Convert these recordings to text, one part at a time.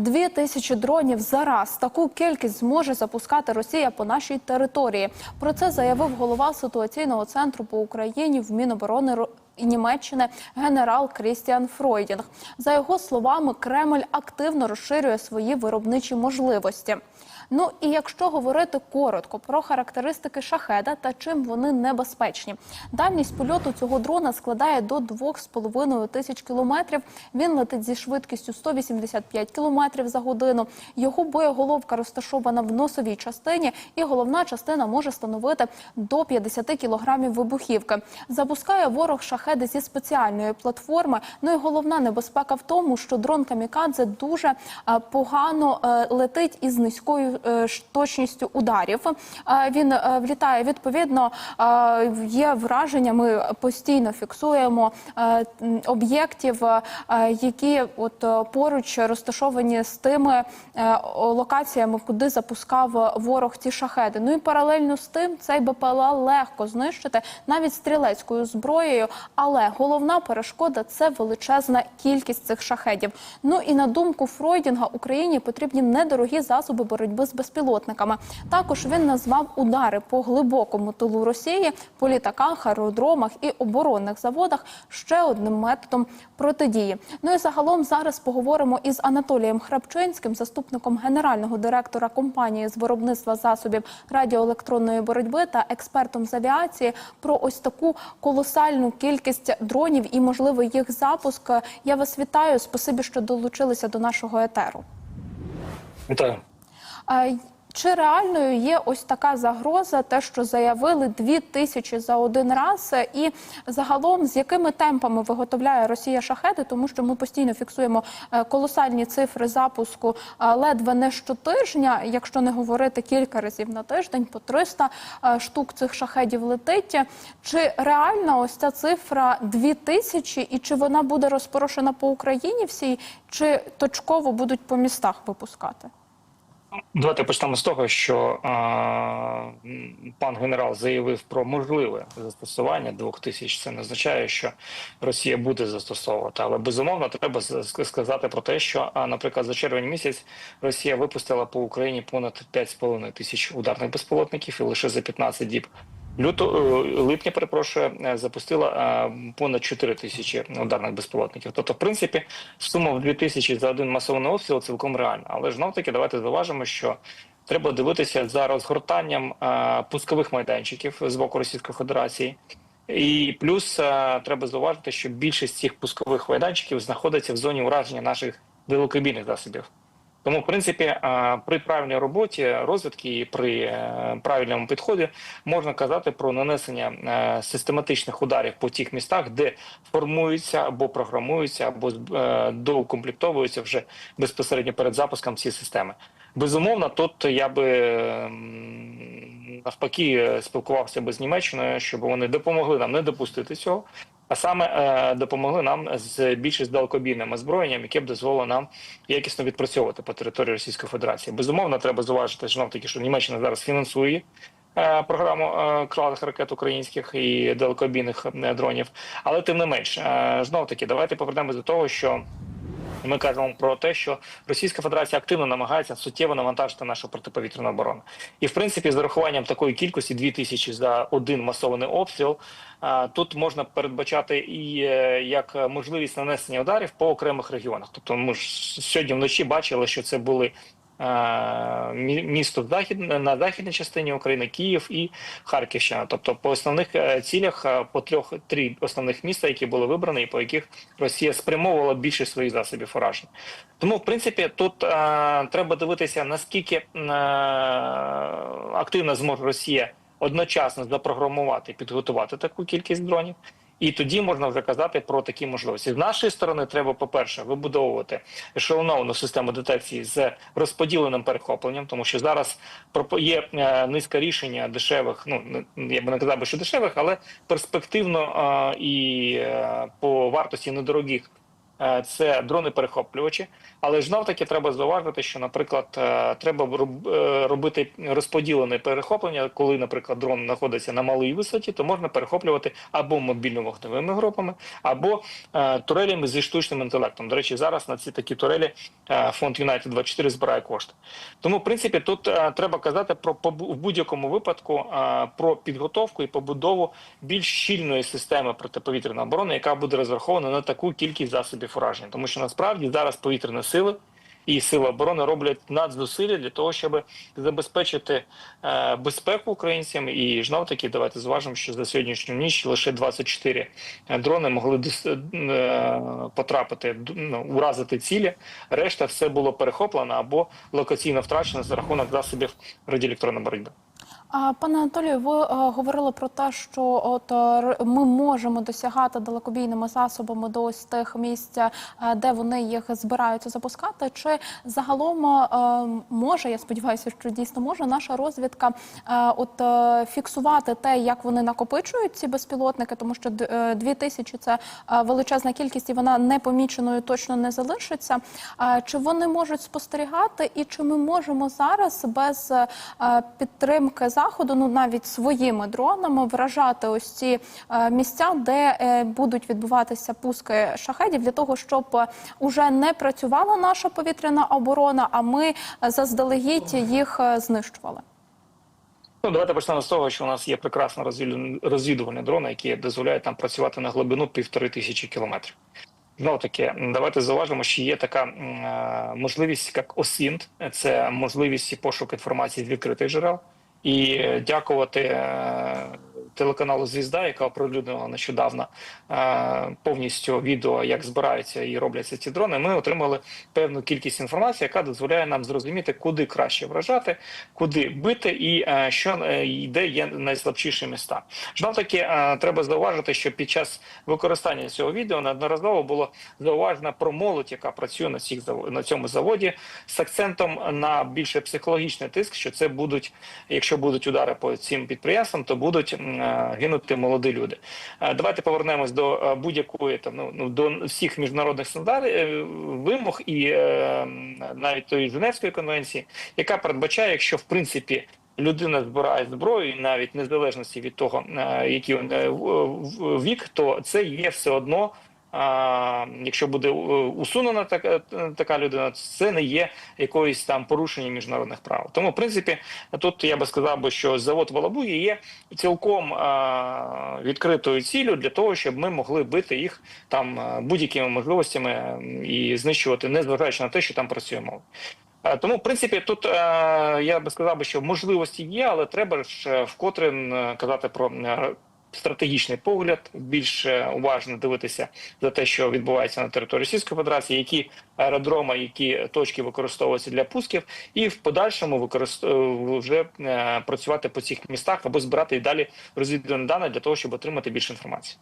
Дві тисячі дронів за раз. Таку кількість зможе запускати Росія по нашій території. Про це заявив голова ситуаційного центру по Україні в Міноборони Ро- Німеччини генерал Крістіан Фройдінг. За його словами, Кремль активно розширює свої виробничі можливості. Ну і якщо говорити коротко про характеристики шахеда та чим вони небезпечні, дальність польоту цього дрона складає до 2,5 тисяч кілометрів. Він летить зі швидкістю 185 кілометрів за годину. Його боєголовка розташована в носовій частині, і головна частина може становити до 50 кілограмів вибухівки. Запускає ворог шахеди зі спеціальної платформи. Ну і головна небезпека в тому, що дрон камікадзе дуже е, погано е, летить із низькою точністю ударів. Е, Він е, влітає відповідно. е, Є враження. Ми постійно фіксуємо е, об'єктів, е, які от е, поруч розташовані з тими е, локаціями, куди запускав ворог ці шахеди. Ну і паралельно з тим цей БПЛА легко знищити навіть стрілецькою зброєю. Але головна перешкода це величезна кількість цих шахедів. Ну і на думку Фройдінга, Україні потрібні недорогі засоби боротьби з безпілотниками. Також він назвав удари по глибокому тилу Росії, по літаках, аеродромах і оборонних заводах ще одним методом протидії. Ну і загалом зараз поговоримо із Анатолієм Храпчинським, заступником генерального директора компанії з виробництва засобів радіоелектронної боротьби та експертом з авіації про ось таку колосальну кількість дронів і можливо їх запуск. Я вас вітаю. Спасибі, що долучилися до нашого етеру. Вітаю. Чи реальною є ось така загроза, те, що заявили дві тисячі за один раз, і загалом з якими темпами виготовляє Росія шахеди, тому що ми постійно фіксуємо е, колосальні цифри запуску е, ледве не щотижня, якщо не говорити кілька разів на тиждень, по 300 е, штук цих шахедів летить. Чи реальна ось ця цифра дві тисячі, і чи вона буде розпорошена по Україні всій, чи точково будуть по містах випускати? Давайте почнемо з того, що а, пан генерал заявив про можливе застосування двох тисяч. Це не означає, що Росія буде застосовувати, але безумовно треба сказати про те, що, наприклад, за червень місяць Росія випустила по Україні понад 5,5 тисяч ударних безпілотників, і лише за 15 діб люто е, липня, перепрошую, е, запустила е, понад 4 тисячі ударних безпілотників. Тобто, в принципі, сума в 2 тисячі за один масований обстріл цілком реальна. Але ж знов таки давайте зауважимо, що треба дивитися за розгортанням пускових майданчиків з боку Російської Федерації. І плюс треба зауважити, що більшість цих пускових майданчиків знаходиться в зоні ураження наших далекобійних засобів. Тому, в принципі, при правильній роботі розвідки і при е, правильному підході можна казати про нанесення е, систематичних ударів по тих містах, де формуються або програмуються, або е, доукомплектовуються вже безпосередньо перед запуском ці системи. Безумовно, тут я би навпаки е, спілкувався би з Німеччиною, щоб вони допомогли нам не допустити цього. А саме е, допомогли нам з більш далекобійним озброєнням, яке б дозволило нам якісно відпрацьовувати по території Російської Федерації. Безумовно, треба зуважити, що таки, що Німеччина зараз фінансує е, програму е, крилатих ракет українських і далекобійних дронів. Але тим не менш, знов таки, давайте повернемось до того, що. Ми кажемо про те, що Російська Федерація активно намагається суттєво навантажити нашу протиповітряну оборону, і в принципі, з урахуванням такої кількості 2 тисячі за один масований обстріл, тут можна передбачати і е, як можливість нанесення ударів по окремих регіонах. Тобто, ми ж сьогодні вночі бачили, що це були. Е, мі- Місто на західній частині України, Київ і Харківщина. Тобто, по основних е, цілях е, по трьох три основних міста, які були вибрані, і по яких Росія спрямовувала більше своїх засобів ураження. Тому, в принципі, тут е, треба дивитися наскільки е, активно зможе Росія одночасно запрограмувати, підготувати таку кількість дронів. І тоді можна вже казати про такі можливості. З нашої сторони треба, по-перше, вибудовувати ешелоновану систему детекції з розподіленим перехопленням, тому що зараз є е, низка рішення дешевих. Ну я би не казав що дешевих, але перспективно і е, по вартості недорогих. Е, Це дрони-перехоплювачі. Але ж знов таки треба зауважити, що, наприклад, е, треба е, робити розподілене перехоплення, коли, наприклад, дрон знаходиться на малій висоті, то можна перехоплювати або мобільно-вогневими групами, або е, турелями зі штучним інтелектом. До речі, зараз на ці такі турелі фонд United 24 збирає кошти. Тому, в принципі, тут треба казати про в будь-якому випадку про підготовку і побудову більш щільної системи протиповітряної оборони, яка буде розрахована на таку кількість засобів ураження, тому що насправді зараз повітряні сили. І сили оборони роблять надзусилля для того, щоб забезпечити е, безпеку українцям. І знов таки давайте зважимо, що за сьогоднішню ніч лише 24 дрони могли дос- е, потрапити ну, уразити цілі. Решта все було перехоплено або локаційно втрачено за рахунок засобів радіоелектронної боротьби. Пане Анатолію, ви е, говорили про те, що от е, ми можемо досягати далекобійними засобами до ось тих місць, е, де вони їх збираються запускати. Чи загалом може, я сподіваюся, що дійсно може наша розвідка от фіксувати те, як вони накопичують ці безпілотники, тому що дві тисячі це величезна кількість, і вона непоміченою точно не залишиться. Чи вони можуть спостерігати, і чи ми можемо зараз без підтримки заходу, ну навіть своїми дронами, вражати ось ці е, місця, де е, будуть відбуватися пуски шахедів, для того, щоб е, уже не працювала наша повітряна оборона, а ми заздалегідь їх знищували. Ну, давайте почнемо з того, що у нас є прекрасно розвідувальні дрони, які дозволяють нам працювати на глибину півтори тисячі кілометрів. Знову таки, давайте зауважимо, що є така е, можливість, як ОСІНТ, це можливість пошуку інформації з відкритих джерел. І е, дякувати е, телеканалу Звізда, яка оприлюднила нещодавно е, повністю відео, як збираються і робляться ці дрони. Ми отримали певну кількість інформації, яка дозволяє нам зрозуміти, куди краще вражати, куди бити, і е, що е, є найслабшіші міста. Знов таки треба зауважити, що під час використання цього відео неодноразово було зауважено про молодь, яка працює на цих на цьому заводі, з акцентом на більше психологічний тиск, що це будуть, якщо будуть удари по цим підприємствам, то будуть гинути молоді люди. Давайте повернемось до будь-якої там ну, ну до всіх міжнародних стандартів е, вимог і е, навіть тої Женевської конвенції, яка передбачає, якщо в принципі. Людина збирає зброю, і навіть незалежності від того, е, який вік, то це є все одно. А, якщо буде е, усунена така, така людина, це не є якоюсь там порушенням міжнародних прав. Тому, в принципі, тут я би сказав би, що завод Волобуї є цілком а, відкритою ціллю для того, щоб ми могли бити їх там будь-якими можливостями і знищувати, незважаючи на те, що там працює мова. Е, Тому, в принципі, тут е, я би сказав що можливості є, але треба ж е, вкотре казати про е, стратегічний погляд, більш е, уважно дивитися за те, що відбувається на території Російської Федерації, які аеродроми, які точки використовуються для пусків, і в подальшому використовувати вже е, працювати по цих містах або збирати і далі розвідувальні дані для того, щоб отримати більше інформації.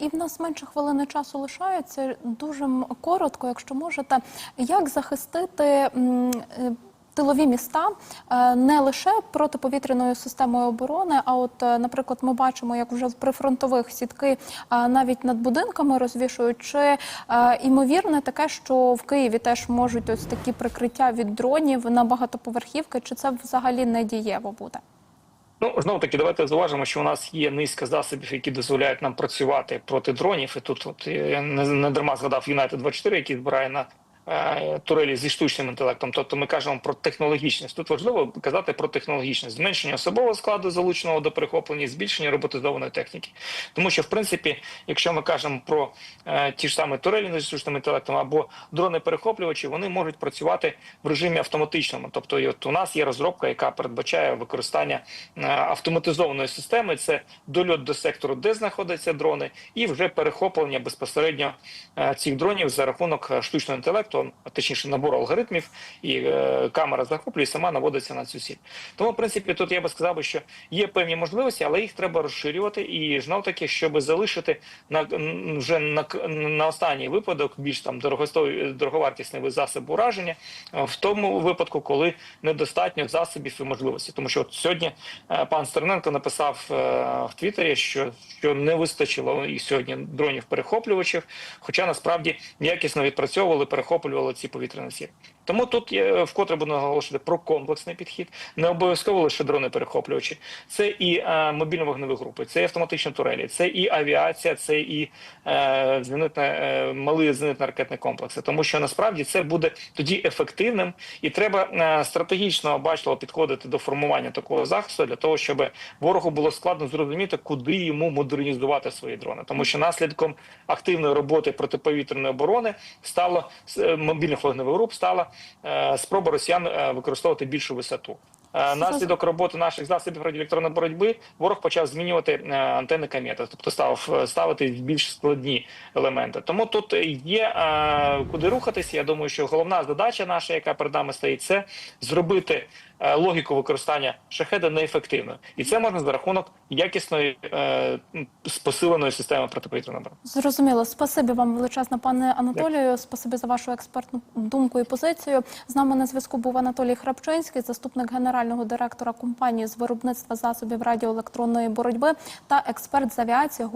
І в нас менше хвилини часу лишається. Дуже коротко, якщо можете, як захистити е, тилові міста е, не лише протиповітряною системою оборони, а от, е, наприклад, ми бачимо, як вже при фронтових сітки е, навіть над будинками розвішують. Чи імовірне таке, що в Києві теж можуть ось такі прикриття від дронів на багатоповерхівки, чи це взагалі не дієво буде? Ну знову таки, давайте зауважимо, що у нас є низка засобів, які дозволяють нам працювати проти дронів. І тут от я не, не дарма згадав United 24, який збирає на турелі зі штучним інтелектом. Тобто ми кажемо про технологічність. Тут важливо казати про технологічність, зменшення особового складу залученого до перехоплення, збільшення роботизованої техніки. Тому що, в принципі, якщо ми кажемо про е, ті ж самі турелі зі штучним інтелектом або дрони перехоплювачі, вони можуть працювати в режимі автоматичному. Тобто, от у нас є розробка, яка передбачає використання е, автоматизованої системи. Це дольот до сектору, де знаходяться дрони, і вже перехоплення безпосередньо е, цих дронів за рахунок е, штучного інтелекту, а точніше набору алгоритмів, і е, камера захоплює сама наводиться на цю сіль. Тому, в принципі, тут я би сказав, що є певні можливості, але їх треба розширювати і знов таки, щоб залишити на вже на, на останній випадок більш там дороговартісний засіб ураження е, в тому випадку, коли недостатньо засобів і можливості. Тому що от сьогодні е, пан Стерненко написав е, в Твіттері, що, що не вистачило і сьогодні дронів перехоплювачів, хоча насправді якісно відпрацьовували перехоплювачі перехоплювали ці повітряні. Тому тут є вкотре буду наголошувати про комплексний підхід, не обов'язково лише дрони перехоплювачі. Це і е, мобільно-вогневі групи, це і автоматичні турелі, це і авіація, це і е, зенитне, е, малі зенитно-ракетні комплекси. Тому що насправді це буде тоді ефективним, і треба е, стратегічно бачливо підходити до формування такого захисту для того, щоб ворогу було складно зрозуміти, куди йому модернізувати свої дрони, тому що наслідком активної роботи протиповітряної оборони стало е, мобільних вогневих груп стала е, спроба росіян е, використовувати більшу висоту. Е, Наслідок роботи наших засобів радіоелектронної боротьби ворог почав змінювати е, антенни комета, тобто став е, ставити більш складні елементи. Тому тут є е, куди рухатися. Я думаю, що головна задача наша, яка перед нами стоїть, це зробити е, логіку використання шахеда неефективною, і це можна за рахунок якісної е, посиленої системи протиповітряної оборони. Зрозуміло, спасибі вам величезно, пане Анатолію. Спасибі за вашу експертну думку і позицію. З нами на зв'язку був Анатолій Храпчинський, заступник генерального директора компанії з виробництва засобів радіоелектронної боротьби та експерт з авіації.